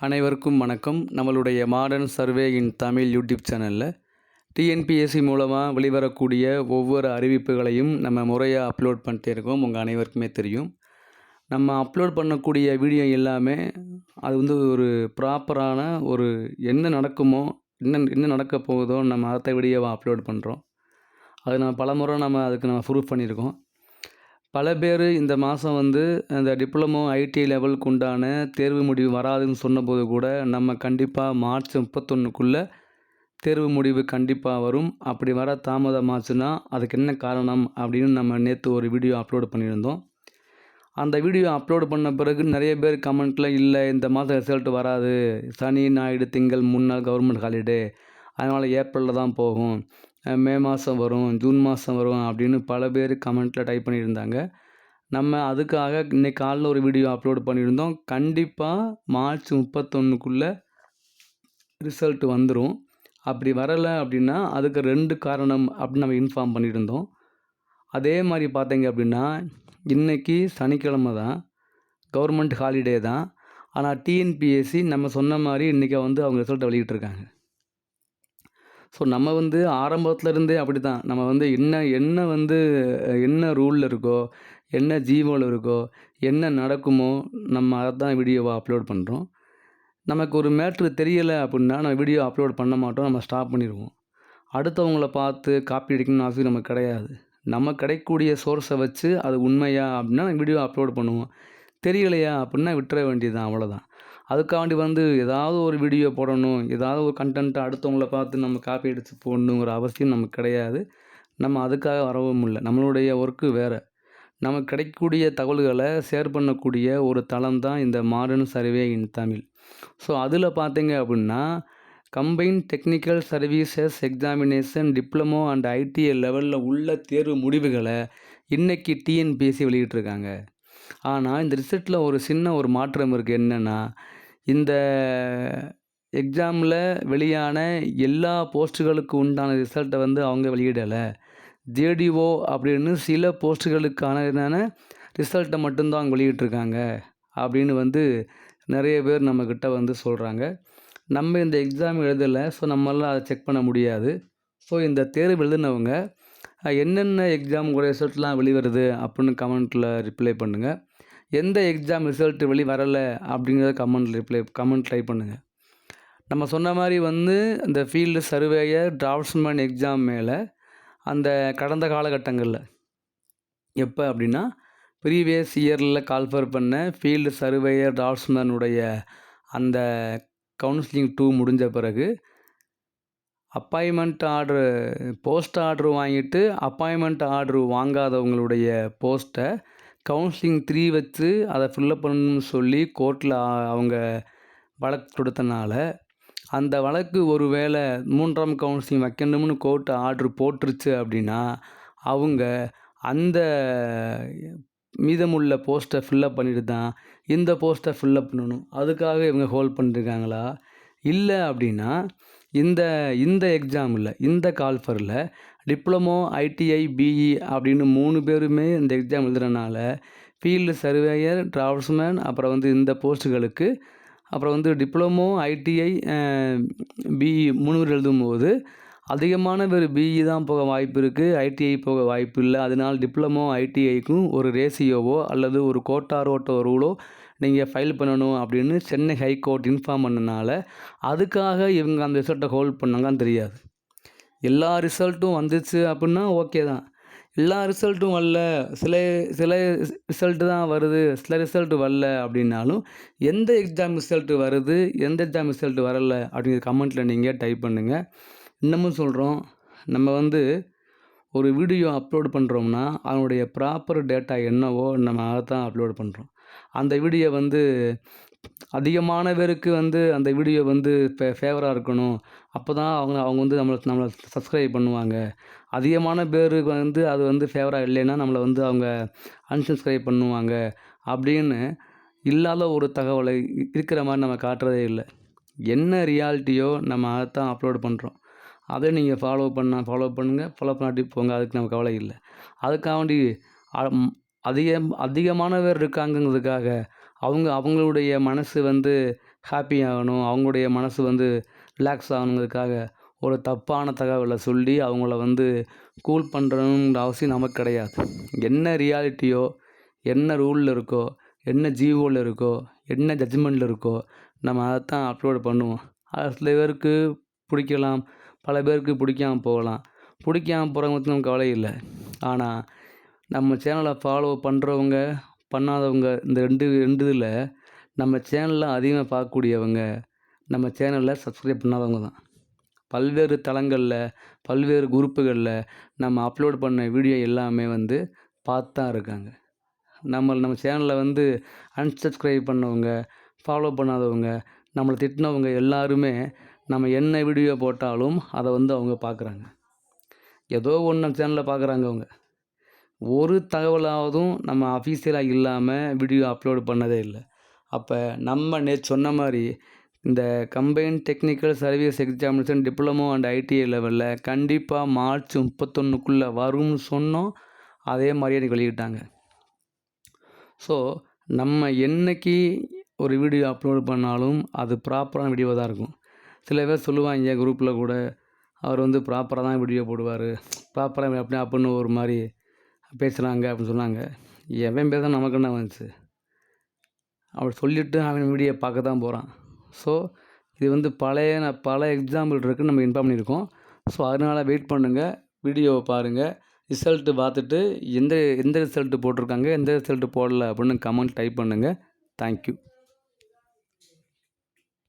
அனைவருக்கும் வணக்கம். நம்மளுடைய modern survey in Tamil YouTube சேனலில் டிஎன்பிஎஸ்சி மூலமாக வெளிவரக்கூடிய ஒவ்வொரு அறிவிப்புகளையும் நம்ம முறையாக அப்லோட் பண்ணிட்டே இருக்கோம். உங்கள் அனைவருக்குமே தெரியும். நம்ம அப்லோட் பண்ணக்கூடிய வீடியோ எல்லாமே அது வந்து ஒரு ப்ராப்பரான ஒரு என்ன நடக்குமோ என்ன என்ன நடக்க போகுதோ நம்ம அடுத்த வீடியோவை அப்லோட் பண்ணுறோம் அது நான் பலமுறை நம்ம அதுக்கு நம்ம ப்ரூஃப் பண்ணியிருக்கோம். பல பேர் இந்த மாதம் வந்து அந்த டிப்ளமோ ஐடி லெவலுக்கு உண்டான தேர்வு முடிவு வராதுன்னு சொன்னபோது கூட நம்ம கண்டிப்பாக மார்ச் முப்பத்தொன்றுக்குள்ளே தேர்வு முடிவு கண்டிப்பாக வரும். அப்படி வர தாமதமாச்சுன்னா அதுக்கு என்ன காரணம் அப்படின்னு நம்ம நேற்று ஒரு வீடியோ அப்லோட் பண்ணியிருந்தோம். அந்த வீடியோ அப்லோடு பண்ண பிறகு நிறைய பேர் கமெண்ட்டில் இல்லை இந்த மாதம் ரிசல்ட் வராது. சனி ஞாயிறு திங்கள் முன்னாள் கவர்மெண்ட் ஹாலிடே அதனால் ஏப்ரலில் தான் போகும். மே மாதம் வரும் ஜூன் மாதம் வரும் அப்படின்னு பல பேர் கமெண்ட்டில் டைப் பண்ணியிருந்தாங்க. நம்ம அதுக்காக இன்னைக்கு காலைல ஒரு வீடியோ அப்லோட் பண்ணியிருந்தோம். கண்டிப்பாக மார்ச் முப்பத்தொன்றுக்குள்ளே ரிசல்ட் வந்துடும் அப்படி வரலை அப்படின்னா அதுக்கு ரெண்டு காரணம் அப்படின்னு நம்ம இன்ஃபார்ம் பண்ணியிருந்தோம். அதே மாதிரி பார்த்தீங்க அப்படின்னா இன்றைக்கி சனிக்கிழமை தான் கவர்மெண்ட் ஹாலிடே தான். ஆனால் டிஎன்பிஎஸ்சி நம்ம சொன்ன மாதிரி இன்றைக்கி வந்து அவங்க ரிசல்ட்டை வெளியிட்டிருக்காங்க. ஸோ நம்ம வந்து ஆரம்பத்துலேருந்தே அப்படி தான் நம்ம வந்து என்ன என்ன வந்து என்ன ரூலில் இருக்கோ என்ன ஜீவோவில் இருக்கோ என்ன நடக்குமோ நம்ம அதை தான் வீடியோவை அப்லோட் பண்ணுறோம் நமக்கு ஒரு மேட்ரு தெரியலை அப்படின்னா நம்ம வீடியோ அப்லோட் பண்ண மாட்டோம் நம்ம ஸ்டாப் பண்ணிடுவோம். அடுத்தவங்களை பார்த்து காப்பி அடிக்கணும்னு அவசியம் நமக்கு கிடையாது. நம்ம கிடைக்கக்கூடிய சோர்ஸை வச்சு அது உண்மையா அப்படின்னா வீடியோ அப்லோட் பண்ணுவோம். தெரியலையா அப்படின்னா விட்டுற வேண்டியது தான் அவ்வளோதான் அதுக்காண்டி வந்து ஏதாவது ஒரு வீடியோ போடணும் ஏதாவது ஒரு கண்டென்ட்டை அடுத்தவங்கள பார்த்து நம்ம காப்பி அடித்து போடணுங்கிற அவசியம் நமக்கு கிடையாது. நம்ம அதுக்காக வரவும் இல்லை. நம்மளுடைய ஒர்க்கு வேறு. நமக்கு கிடைக்கக்கூடிய தகவல்களை ஷேர் பண்ணக்கூடிய ஒரு தளம் தான் இந்த modern survey in Tamil. So அதில் பார்த்தீங்க அப்படின்னா combine technical services examination diploma and ITI லெவலில் உள்ள தேர்வு முடிவுகளை இன்றைக்கி டிஎன்பிஎஸ்சி வெளியிட்டிருக்காங்க. ஆனால் இந்த ரிசல்ட்டில் ஒரு சின்ன ஒரு மாற்றம் இருக்குது என்னென்னா இந்த எக்ஸாமில் வெளியான எல்லா போஸ்ட்டுகளுக்கு உண்டான ரிசல்ட்டை வந்து அவங்க வெளியிடலை. ஜேடிஓ அப்படின்னு சில போஸ்ட்டுகளுக்கான என்னென்ன ரிசல்ட்டை மட்டும்தான் அவங்க வெளியிட்ருக்காங்க அப்படின்னு வந்து நிறைய பேர் நம்மக்கிட்ட வந்து சொல்கிறாங்க நம்ம இந்த எக்ஸாம் எழுதலை ஸோ நம்மளால் அதை செக் பண்ண முடியாது. ஸோ இந்த தேர்வு எழுதினவங்க என்னென்ன எக்ஸாம் கூட ரிசல்ட்லாம் வெளிவருது அப்படின்னு கமெண்ட்டில் ரிப்ளை பண்ணுங்கள் எந்த எக்ஸாம் ரிசல்ட் வெளி வரலை அப்படிங்கிறத கமெண்ட் ரிப்ளை கமெண்ட் ட்ரை பண்ணுங்கள் நம்ம சொன்ன மாதிரி வந்து இந்த ஃபீல்டு சர்வேயர் டிராஃப்ட்ஸ்மேன் எக்ஸாம் மேலே அந்த கடந்த காலகட்டங்களில் எப்போ அப்படின்னா ப்ரீவியஸ் இயரில் கால்ஃபர் பண்ண ஃபீல்டு சர்வேயர் டிராஃப்ட்ஸ்மேனுடைய அந்த கவுன்சிலிங் டூ முடிஞ்ச பிறகு அப்பாயின்மெண்ட் ஆர்டரு போஸ்ட் ஆர்டர் வாங்கிட்டு அப்பாயின்மெண்ட் ஆர்டர் வாங்காதவங்களுடைய போஸ்ட்டை கவுன்சிலிங் த்ரீ வச்சு அதை ஃபில்லப் பண்ணணும்னு சொல்லி கோர்ட்டில் அவங்க வழக்கு கொடுத்தனால அந்த வழக்கு ஒரு வேளை மூன்றாம் கவுன்சிலிங் வைக்கணும்னு கோர்ட் ஆர்டர் போட்டுருச்சு அப்படின்னா அவங்க அந்த மீதமுள்ள போஸ்ட்டை ஃபில்லப் பண்ணிட்டு தான் இந்த போஸ்ட்டை ஃபில்லப் பண்ணணும். அதுக்காக இவங்க ஹோல்ட் பண்ணிருக்காங்களா இல்லை அப்படின்னா இந்த இந்த எக்ஸாமில் இந்த கால்ஃபரில் டிப்ளமோ ஐடிஐ பிஇ அப்படின்னு மூணு பேருமே இந்த எக்ஸாம் எழுதுறனால ஃபீல்டு சர்வேயர் டிராவல்ஸ்மேன் அப்புறம் வந்து இந்த போஸ்ட்டுகளுக்கு அப்புறம் வந்து டிப்ளமோ ஐடிஐ பிஇ மூணு பேர் எழுதும்போது அதிகமான பேர் பிஇ தான் போக வாய்ப்பு இருக்குது ஐடிஐ போக வாய்ப்பு இல்லை. அதனால் டிப்ளமோ ஐடிஐக்கும் ஒரு ரேசியோவோ அல்லது ஒரு கோட்டாரோட்டோ ரூலோ நீங்கள் ஃபைல் பண்ணணும் அப்படின்னு சென்னை ஹைகோர்ட் இன்ஃபார்ம் பண்ணனால அதுக்காக இவங்க அந்த ரிசல்ட்டை ஹோல்ட் பண்ணாங்கன்னு தெரியாது. எல்லா ரிசல்ட்டும் வந்துச்சு அப்படின்னா ஓகே தான். எல்லா ரிசல்ட்டும் வரல. சில சில ரிசல்ட்டு தான் வருது. சில ரிசல்ட் வரல அப்படின்னாலும் எந்த எக்ஸாம் ரிசல்ட்டு வருது? எந்த எக்ஸாம் ரிசல்ட் வரல? அப்படிங்கிற கமெண்ட்டில் நீங்கள் டைப் பண்ணுங்கள் இன்னமும் சொல்கிறோம் நம்ம வந்து ஒரு வீடியோ அப்லோட் பண்ணுறோம்னா அதனுடைய ப்ராப்பர் டேட்டா என்னவோ நம்ம அதை தான் அப்லோட் பண்ணுறோம் அந்த வீடியோ வந்து அதிகமான பேருக்கு வந்து அந்த வீடியோ வந்து ஃபே ஃபேவராக இருக்கணும். அப்போ தான் அவங்க அவங்க வந்து நம்மளை நம்மளை சப்ஸ்கிரைப் பண்ணுவாங்க. அதிகமான பேருக்கு வந்து அது வந்து ஃபேவராக இல்லைன்னா நம்மளை வந்து அவங்க அன்சப்ஸ்கிரைப் பண்ணுவாங்க. அப்படின்னு இல்லாத ஒரு தகவலை இருக்கிற மாதிரி நம்ம காட்டுறதே இல்லை. என்ன ரியாலிட்டியோ நம்ம அதை தான் அப்லோட் பண்ணுறோம் அதை நீங்கள் ஃபாலோ பண்ணால் ஃபாலோ பண்ணுங்கள் ஃபாலோ பண்ணாட்டி போங்க. அதுக்கு நம்ம கவலை இல்லை. அதுக்காண்டி அ- அதிக அதிகமான பேர் இருக்காங்கங்கிறதுக்காக அவங்க அவங்களுடைய மனசு வந்து ஹாப்பி ஆகணும். அவங்களுடைய மனசு வந்து ரிலாக்ஸ் ஆகணுங்கிறதுக்காக ஒரு தப்பான தகவலை சொல்லி அவங்கள வந்து கூல் பண்ணுறணுன்ற அவசியம் நமக்கு கிடையாது. என்ன ரியாலிட்டியோ என்ன ரூலில் இருக்கோ என்ன ஜிஓவில் இருக்கோ என்ன ஜட்ஜ்மெண்ட்டில் இருக்கோ நம்ம அதைத்தான் அப்லோடு பண்ணுவோம். அது சில பேருக்கு பிடிக்கலாம். பல பேருக்கு பிடிக்காம போகலாம். பிடிக்காம போகிறவங்க பற்றி நமக்கு கவலை இல்லை. ஆனால் நம்ம சேனலை ஃபாலோ பண்ணுறவங்க பண்ணாதவங்க இந்த ரெண்டு ரெண்டு இதில் நம்ம சேனலில் அதிகமாக பார்க்கக்கூடியவங்க நம்ம சேனலில் சப்ஸ்கிரைப் பண்ணாதவங்க தான். பல்வேறு தளங்களில் பல்வேறு குரூப்புகளில் நம்ம அப்லோட் பண்ண வீடியோ எல்லாமே வந்து பார்த்து தான் இருக்காங்க. நம்ம நம்ம சேனலில் வந்து அன்சப்ஸ்கிரைப் பண்ணவங்க ஃபாலோ பண்ணாதவங்க நம்மளை திட்டினவங்க எல்லாருமே நம்ம என்ன வீடியோ போட்டாலும் அதை வந்து அவங்க பார்க்குறாங்க. ஏதோ ஒன்று சேனலில் பார்க்குறாங்க அவங்க. ஒரு தகவலாவதும் நம்ம அஃபீஷியலாக இல்லாமல் வீடியோ அப்லோடு பண்ணதே இல்லை. அப்போ நம்ம நேற்று சொன்ன மாதிரி இந்த combine technical service examination diploma and ITI லெவலில் கண்டிப்பாக மார்ச் முப்பத்தொன்றுக்குள்ளே வரும்னு சொன்னோம். அதே மாதிரியே எனக்கு வெளியிட்டாங்க ஸோ நம்ம என்னைக்கு ஒரு வீடியோ அப்லோடு பண்ணாலும் அது ப்ராப்பரான வீடியோவாக தான் இருக்கும். சில பேர் சொல்லுவாங்க குரூப்பில் கூட அவர் வந்து ப்ராப்பராக தான் வீடியோ போடுவார். ப்ராப்பராக அப்படி அப்படின்னு ஒரு மாதிரி பேசுகிறாங்க அப்படின்னு சொன்னாங்க. எவன் பேச நமக்கு என்ன வந்துச்சு? அப்படி சொல்லிவிட்டு அவன் வீடியோ பார்க்க தான் போகிறான் ஸோ இது வந்து பழைய நான் பல எக்ஸாம்பிள் இருக்குன்னு நம்ம இன்ஃபார்ம் பண்ணியிருக்கோம். ஸோ அதனால் வெயிட் பண்ணுங்கள் வீடியோவை பாருங்கள் ரிசல்ட்டு பார்த்துட்டு எந்த எந்த ரிசல்ட்டு போட்டிருக்காங்க எந்த ரிசல்ட்டு போடல அப்படின்னு கமெண்ட் டைப் பண்ணுங்கள் தேங்க்யூ